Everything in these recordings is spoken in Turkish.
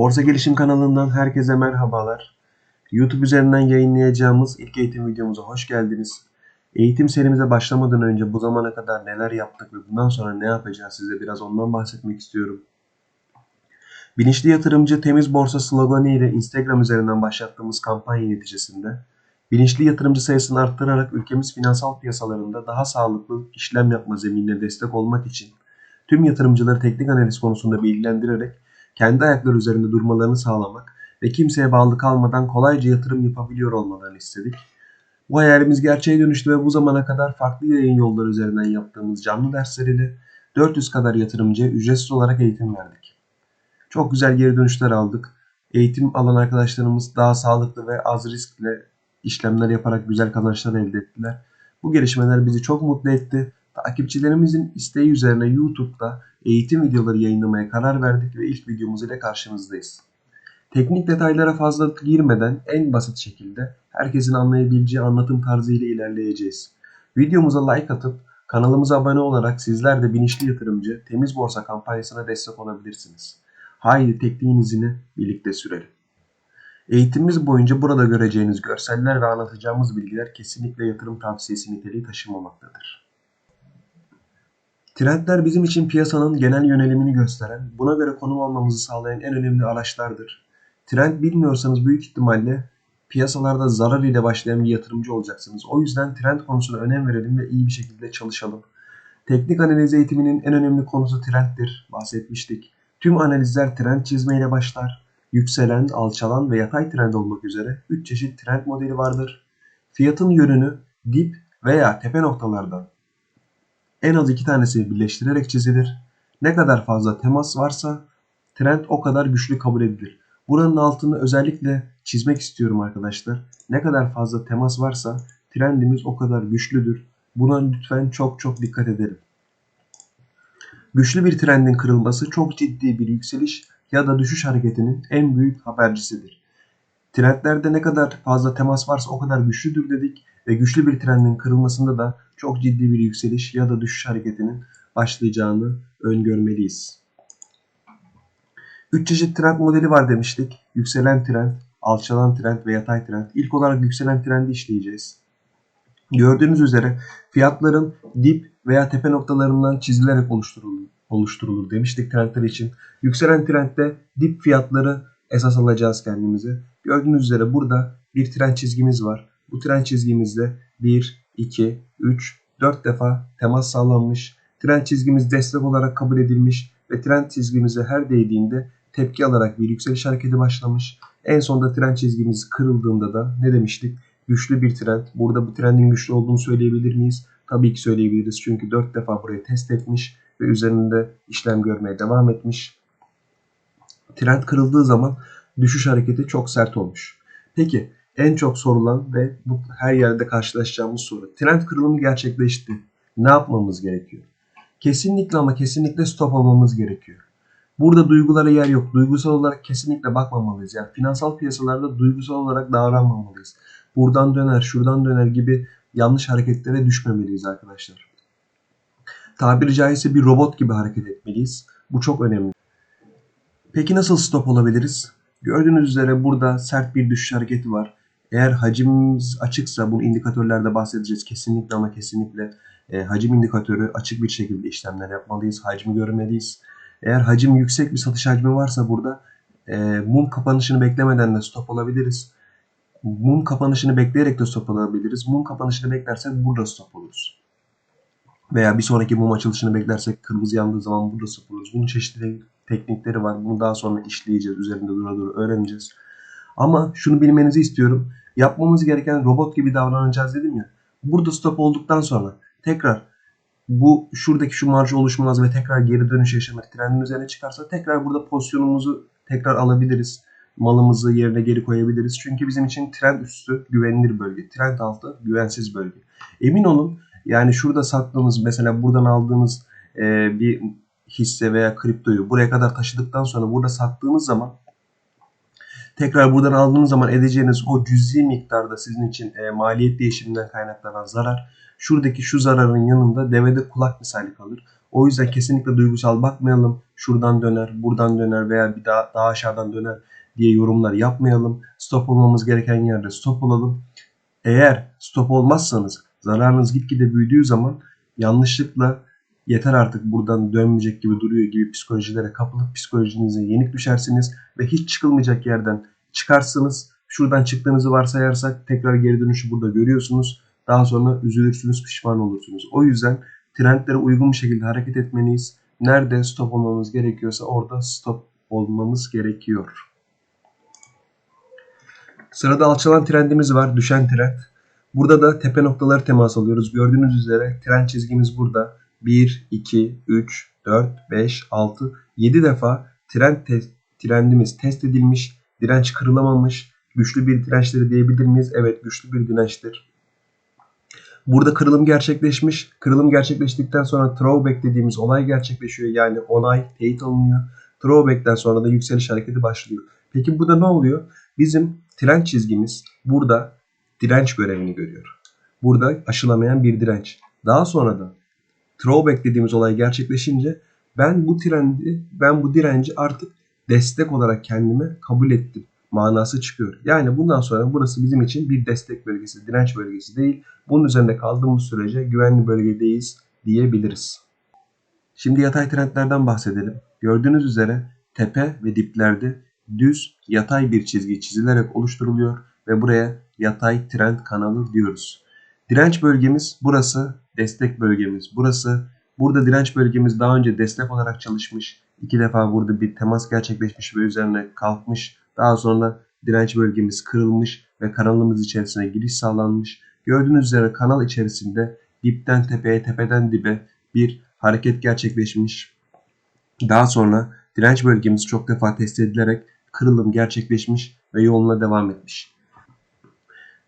Borsa Gelişim kanalından herkese merhabalar. YouTube üzerinden yayınlayacağımız ilk eğitim videomuza hoş geldiniz. Eğitim serimize başlamadan önce bu zamana kadar neler yaptık ve bundan sonra ne yapacağız size biraz ondan bahsetmek istiyorum. Bilinçli yatırımcı temiz borsa sloganı ile Instagram üzerinden başlattığımız kampanya neticesinde bilinçli yatırımcı sayısını arttırarak ülkemiz finansal piyasalarında daha sağlıklı işlem yapma zeminine destek olmak için tüm yatırımcıları teknik analiz konusunda bilgilendirerek kendi ayakları üzerinde durmalarını sağlamak ve kimseye bağlı kalmadan kolayca yatırım yapabiliyor olmalarını istedik. Bu hayalimiz gerçeğe dönüştü ve bu zamana kadar farklı yayın yolları üzerinden yaptığımız canlı dersler ile 400 kadar yatırımcıya ücretsiz olarak eğitim verdik. Çok güzel geri dönüşler aldık. Eğitim alan arkadaşlarımız daha sağlıklı ve az riskle işlemler yaparak güzel kazançlar elde ettiler. Bu gelişmeler bizi çok mutlu etti. Takipçilerimizin isteği üzerine YouTube'da eğitim videoları yayınlamaya karar verdik ve ilk videomuz ile karşınızdayız. Teknik detaylara fazla girmeden en basit şekilde herkesin anlayabileceği anlatım tarzı ile ilerleyeceğiz. Videomuza like atıp kanalımıza abone olarak sizler de bilinçli yatırımcı temiz borsa kampanyasına destek olabilirsiniz. Haydi tekniğin izini birlikte sürelim. Eğitimimiz boyunca burada göreceğiniz görseller ve anlatacağımız bilgiler kesinlikle yatırım tavsiyesi niteliği taşımamaktadır. Trendler bizim için piyasanın genel yönelimini gösteren, buna göre konum almamızı sağlayan en önemli araçlardır. Trend bilmiyorsanız büyük ihtimalle piyasalarda zarar ile başlayan bir yatırımcı olacaksınız. O yüzden trend konusuna önem verelim ve iyi bir şekilde çalışalım. Teknik analiz eğitiminin en önemli konusu trenddir. Bahsetmiştik. Tüm analizler trend çizmeyle başlar. Yükselen, alçalan ve yatay trend olmak üzere 3 çeşit trend modeli vardır. Fiyatın yönünü dip veya tepe noktalardan en az iki tanesini birleştirerek çizilir. Ne kadar fazla temas varsa trend o kadar güçlü kabul edilir. Buranın altını özellikle çizmek istiyorum arkadaşlar. Ne kadar fazla temas varsa trendimiz o kadar güçlüdür. Buna lütfen çok çok dikkat edelim. Güçlü bir trendin kırılması çok ciddi bir yükseliş ya da düşüş hareketinin en büyük habercisidir. Trendlerde ne kadar fazla temas varsa o kadar güçlüdür dedik ve güçlü bir trendin kırılmasında da çok ciddi bir yükseliş ya da düşüş hareketinin başlayacağını öngörmeliyiz. 3 çeşit trend modeli var demiştik. Yükselen trend, alçalan trend ve yatay trend. İlk olarak yükselen trendi işleyeceğiz. Gördüğünüz üzere fiyatların dip veya tepe noktalarından çizilerek oluşturulur, oluşturulur demiştik trendler için. Yükselen trendde dip fiyatları esas alacağız kendimize. Gördüğünüz üzere burada bir trend çizgimiz var. Bu trend çizgimizde 1, 2, 3, 4 defa temas sağlanmış. Trend çizgimiz destek olarak kabul edilmiş ve trend çizgimize her değdiğinde tepki alarak bir yükseliş hareketi başlamış. En sonunda trend çizgimiz kırıldığında da ne demiştik? Güçlü bir trend. Burada bu trendin güçlü olduğunu söyleyebilir miyiz? Tabii ki söyleyebiliriz. Çünkü 4 defa burayı test etmiş ve üzerinde işlem görmeye devam etmiş. Trend kırıldığı zaman düşüş hareketi çok sert olmuş. Peki en çok sorulan ve bu her yerde karşılaşacağımız soru. Trend kırılımı gerçekleşti. Ne yapmamız gerekiyor? Kesinlikle ama kesinlikle stop almamız gerekiyor. Burada duygulara yer yok. Duygusal olarak kesinlikle bakmamalıyız. Yani finansal piyasalarda duygusal olarak davranmamalıyız. Buradan döner, şuradan döner gibi yanlış hareketlere düşmemeliyiz arkadaşlar. Tabiri caizse bir robot gibi hareket etmeliyiz. Bu çok önemli. Peki nasıl stop olabiliriz? Gördüğünüz üzere burada sert bir düşüş hareketi var. Eğer hacimimiz açıksa bunu indikatörlerde bahsedeceğiz kesinlikle ama kesinlikle e, hacim indikatörü açık bir şekilde işlemler yapmalıyız. Hacmi görmeliyiz. Eğer hacim yüksek bir satış hacmi varsa burada e, mum kapanışını beklemeden de stop olabiliriz. Mum kapanışını bekleyerek de stop olabiliriz. Mum kapanışını beklersek burada stop oluruz. Veya bir sonraki mum açılışını beklersek kırmızı yandığı zaman burada stop oluruz. Bunun çeşitli teknikleri var. Bunu daha sonra işleyeceğiz. Üzerinde dura dura öğreneceğiz. Ama şunu bilmenizi istiyorum. Yapmamız gereken robot gibi davranacağız dedim ya. Burada stop olduktan sonra tekrar bu şuradaki şu marj oluşmaz ve tekrar geri dönüş yaşamak trendin üzerine çıkarsa tekrar burada pozisyonumuzu tekrar alabiliriz. Malımızı yerine geri koyabiliriz. Çünkü bizim için trend üstü güvenilir bölge. Trend altı güvensiz bölge. Emin olun yani şurada sattığınız mesela buradan aldığınız e, bir hisse veya kriptoyu buraya kadar taşıdıktan sonra burada sattığınız zaman tekrar buradan aldığınız zaman edeceğiniz o cüzi miktarda sizin için e, maliyet değişiminden kaynaklanan zarar şuradaki şu zararın yanında devede kulak misali kalır. O yüzden kesinlikle duygusal bakmayalım. Şuradan döner, buradan döner veya bir daha, daha aşağıdan döner diye yorumlar yapmayalım. Stop olmamız gereken yerde stop olalım. Eğer stop olmazsanız zararınız gitgide büyüdüğü zaman yanlışlıkla yeter artık buradan dönmeyecek gibi duruyor gibi psikolojilere kapılıp psikolojinize yenik düşersiniz ve hiç çıkılmayacak yerden çıkarsınız. Şuradan çıktığınızı varsayarsak tekrar geri dönüşü burada görüyorsunuz. Daha sonra üzülürsünüz, pişman olursunuz. O yüzden trendlere uygun bir şekilde hareket etmeliyiz. Nerede stop olmamız gerekiyorsa orada stop olmamız gerekiyor. Sırada alçalan trendimiz var. Düşen trend. Burada da tepe noktaları temas alıyoruz. Gördüğünüz üzere trend çizgimiz burada. 1, 2, 3, 4, 5, 6, 7 defa trend test, trendimiz test edilmiş. Direnç kırılamamış. Güçlü bir dirençleri diyebilir miyiz? Evet güçlü bir dirençtir. Burada kırılım gerçekleşmiş. Kırılım gerçekleştikten sonra throwback dediğimiz olay gerçekleşiyor. Yani onay, teyit alınıyor. Throwback'ten sonra da yükseliş hareketi başlıyor. Peki burada ne oluyor? Bizim trend çizgimiz burada direnç görevini görüyor. Burada aşılamayan bir direnç. Daha sonra da throwback dediğimiz olay gerçekleşince ben bu trendi, ben bu direnci artık destek olarak kendime kabul ettim manası çıkıyor. Yani bundan sonra burası bizim için bir destek bölgesi, direnç bölgesi değil. Bunun üzerinde kaldığımız sürece güvenli bölgedeyiz diyebiliriz. Şimdi yatay trendlerden bahsedelim. Gördüğünüz üzere tepe ve diplerde düz yatay bir çizgi çizilerek oluşturuluyor ve buraya yatay trend kanalı diyoruz. Direnç bölgemiz burası, destek bölgemiz burası. Burada direnç bölgemiz daha önce destek olarak çalışmış. İki defa burada bir temas gerçekleşmiş ve üzerine kalkmış. Daha sonra direnç bölgemiz kırılmış ve kanalımız içerisine giriş sağlanmış. Gördüğünüz üzere kanal içerisinde dipten tepeye, tepeden dibe bir hareket gerçekleşmiş. Daha sonra direnç bölgemiz çok defa test edilerek kırılım gerçekleşmiş ve yoluna devam etmiş.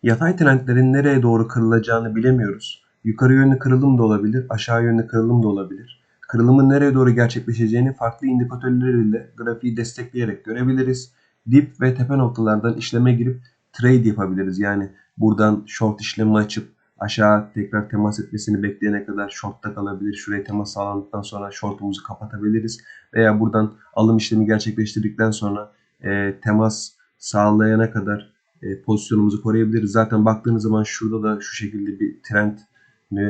Yatay trendlerin nereye doğru kırılacağını bilemiyoruz. Yukarı yönlü kırılım da olabilir, aşağı yönlü kırılım da olabilir. Kırılımın nereye doğru gerçekleşeceğini farklı indikatörler ile grafiği destekleyerek görebiliriz. Dip ve tepe noktalardan işleme girip trade yapabiliriz. Yani buradan short işlemi açıp aşağı tekrar temas etmesini bekleyene kadar shortta kalabilir. Şuraya temas sağlandıktan sonra shortumuzu kapatabiliriz. Veya buradan alım işlemi gerçekleştirdikten sonra e, temas sağlayana kadar pozisyonumuzu koruyabiliriz. Zaten baktığınız zaman şurada da şu şekilde bir trend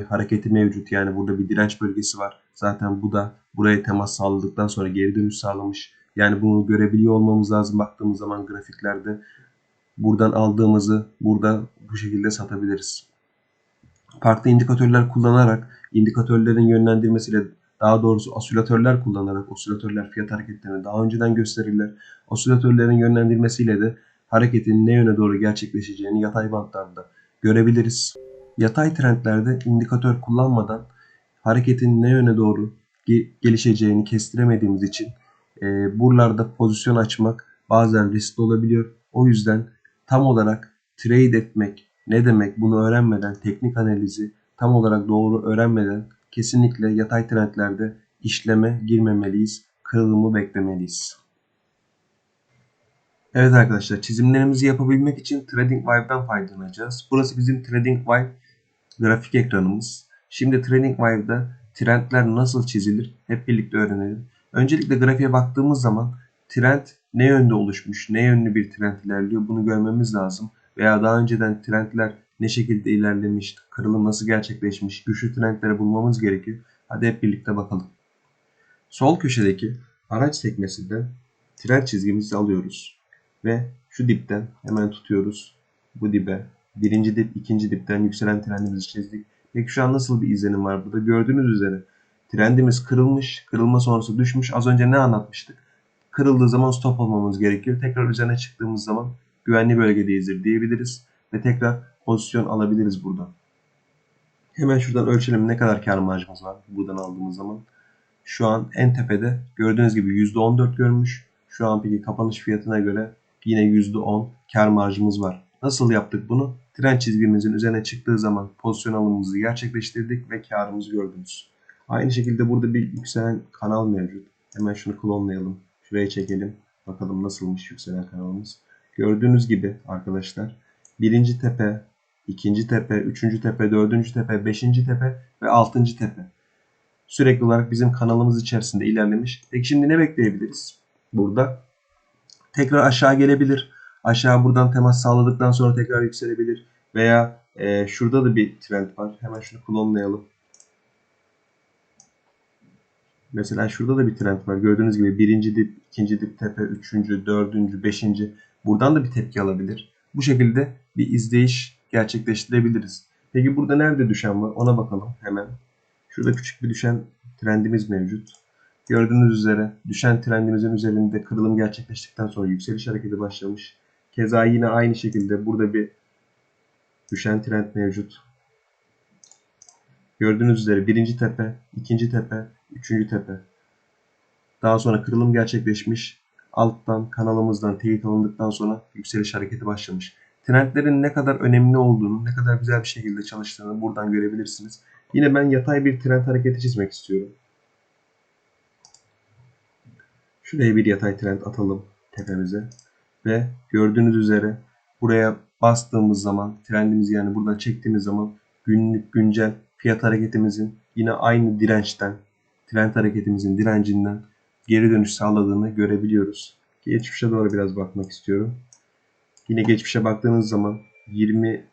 hareketi mevcut. Yani burada bir direnç bölgesi var. Zaten bu da buraya temas sağladıktan sonra geri dönüş sağlamış. Yani bunu görebiliyor olmamız lazım baktığımız zaman grafiklerde. Buradan aldığımızı burada bu şekilde satabiliriz. Farklı indikatörler kullanarak, indikatörlerin yönlendirmesiyle daha doğrusu osilatörler kullanarak, osilatörler fiyat hareketlerini daha önceden gösterirler. Osilatörlerin yönlendirmesiyle de hareketin ne yöne doğru gerçekleşeceğini yatay bantlarda görebiliriz. Yatay trendlerde indikatör kullanmadan hareketin ne yöne doğru gelişeceğini kestiremediğimiz için e, buralarda pozisyon açmak bazen riskli olabiliyor. O yüzden tam olarak trade etmek ne demek bunu öğrenmeden teknik analizi tam olarak doğru öğrenmeden kesinlikle yatay trendlerde işleme girmemeliyiz. Kırılımı beklemeliyiz. Evet arkadaşlar çizimlerimizi yapabilmek için TradingView'dan faydalanacağız. Burası bizim TradingView grafik ekranımız. Şimdi TradingView'da trendler nasıl çizilir hep birlikte öğrenelim. Öncelikle grafiğe baktığımız zaman trend ne yönde oluşmuş, ne yönlü bir trend ilerliyor bunu görmemiz lazım. Veya daha önceden trendler ne şekilde ilerlemiş, kırılım nasıl gerçekleşmiş, güçlü trendleri bulmamız gerekiyor. Hadi hep birlikte bakalım. Sol köşedeki araç sekmesinden trend çizgimizi alıyoruz. Ve şu dipten hemen tutuyoruz. Bu dibe. Birinci dip, ikinci dipten yükselen trendimizi çizdik. Peki şu an nasıl bir izlenim var burada? Gördüğünüz üzere Trendimiz kırılmış. Kırılma sonrası düşmüş. Az önce ne anlatmıştık? Kırıldığı zaman stop olmamız gerekiyor. Tekrar üzerine çıktığımız zaman güvenli bölgedeyizdir diyebiliriz. Ve tekrar pozisyon alabiliriz buradan. Hemen şuradan ölçelim ne kadar kar marjımız var buradan aldığımız zaman. Şu an en tepede gördüğünüz gibi %14 görmüş. Şu an peki kapanış fiyatına göre yine %10 kar marjımız var. Nasıl yaptık bunu? Trend çizgimizin üzerine çıktığı zaman pozisyon alımımızı gerçekleştirdik ve karımızı gördünüz. Aynı şekilde burada bir yükselen kanal mevcut. Hemen şunu klonlayalım. Şuraya çekelim. Bakalım nasılmış yükselen kanalımız. Gördüğünüz gibi arkadaşlar birinci tepe, ikinci tepe, üçüncü tepe, dördüncü tepe, beşinci tepe ve altıncı tepe. sürekli olarak bizim kanalımız içerisinde ilerlemiş. Peki şimdi ne bekleyebiliriz burada? Tekrar aşağı gelebilir. Aşağı buradan temas sağladıktan sonra tekrar yükselebilir. Veya e, şurada da bir trend var. Hemen şunu klonlayalım. Mesela şurada da bir trend var. Gördüğünüz gibi birinci dip, ikinci dip tepe, üçüncü, dördüncü, beşinci. Buradan da bir tepki alabilir. Bu şekilde bir izleyiş gerçekleştirebiliriz. Peki burada nerede düşen var? Ona bakalım hemen. Şurada küçük bir düşen trendimiz mevcut. Gördüğünüz üzere düşen trendimizin üzerinde kırılım gerçekleştikten sonra yükseliş hareketi başlamış. Keza yine aynı şekilde burada bir düşen trend mevcut. Gördüğünüz üzere birinci tepe, ikinci tepe, üçüncü tepe. Daha sonra kırılım gerçekleşmiş. Alttan kanalımızdan teyit alındıktan sonra yükseliş hareketi başlamış. Trendlerin ne kadar önemli olduğunu, ne kadar güzel bir şekilde çalıştığını buradan görebilirsiniz. Yine ben yatay bir trend hareketi çizmek istiyorum. Şuraya bir yatay trend atalım tepemize. Ve gördüğünüz üzere buraya bastığımız zaman trendimizi yani buradan çektiğimiz zaman günlük güncel fiyat hareketimizin yine aynı dirençten trend hareketimizin direncinden geri dönüş sağladığını görebiliyoruz. Geçmişe doğru biraz bakmak istiyorum. Yine geçmişe baktığınız zaman 24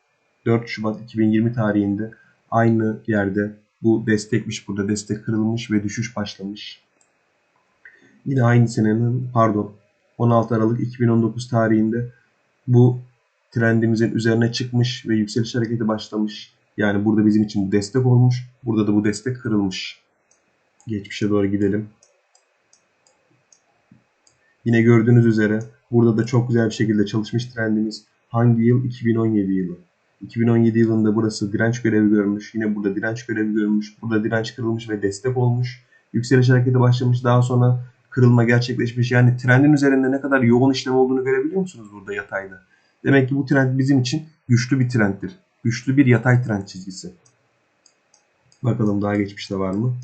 Şubat 2020 tarihinde aynı yerde bu destekmiş burada destek kırılmış ve düşüş başlamış. Yine aynı senenin pardon 16 Aralık 2019 tarihinde bu trendimizin üzerine çıkmış ve yükseliş hareketi başlamış. Yani burada bizim için bu destek olmuş. Burada da bu destek kırılmış. Geçmişe doğru gidelim. Yine gördüğünüz üzere burada da çok güzel bir şekilde çalışmış trendimiz. Hangi yıl? 2017 yılı. 2017 yılında burası direnç görevi görmüş. Yine burada direnç görevi görmüş. Burada direnç kırılmış ve destek olmuş. Yükseliş hareketi başlamış. Daha sonra kırılma gerçekleşmiş. Yani trendin üzerinde ne kadar yoğun işlem olduğunu görebiliyor musunuz burada yatayda? Demek ki bu trend bizim için güçlü bir trenddir. Güçlü bir yatay trend çizgisi. Bakalım daha geçmişte var mı?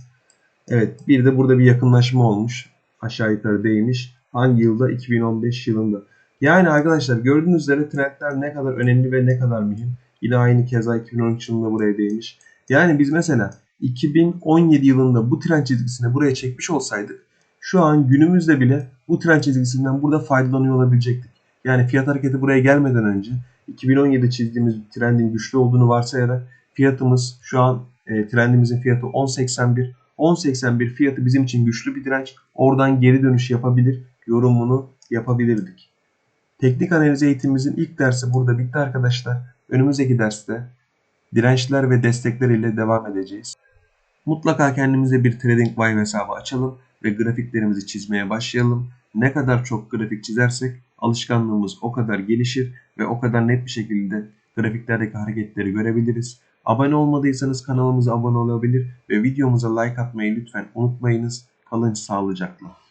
Evet bir de burada bir yakınlaşma olmuş. Aşağı yukarı değmiş. Hangi yılda? 2015 yılında. Yani arkadaşlar gördüğünüz üzere trendler ne kadar önemli ve ne kadar mühim. Yine aynı keza 2013 yılında buraya değmiş. Yani biz mesela 2017 yılında bu trend çizgisini buraya çekmiş olsaydık şu an günümüzde bile bu trend çizgisinden burada faydalanıyor olabilecektik. Yani fiyat hareketi buraya gelmeden önce 2017 çizdiğimiz trendin güçlü olduğunu varsayarak fiyatımız şu an e, trendimizin fiyatı 10.81. 10.81 fiyatı bizim için güçlü bir direnç. Oradan geri dönüş yapabilir, yorumunu yapabilirdik. Teknik analiz eğitimimizin ilk dersi burada bitti arkadaşlar. Önümüzdeki derste dirençler ve destekler ile devam edeceğiz. Mutlaka kendimize bir TradingView hesabı açalım ve grafiklerimizi çizmeye başlayalım. Ne kadar çok grafik çizersek alışkanlığımız o kadar gelişir ve o kadar net bir şekilde grafiklerdeki hareketleri görebiliriz. Abone olmadıysanız kanalımıza abone olabilir ve videomuza like atmayı lütfen unutmayınız. Kalın sağlıcakla.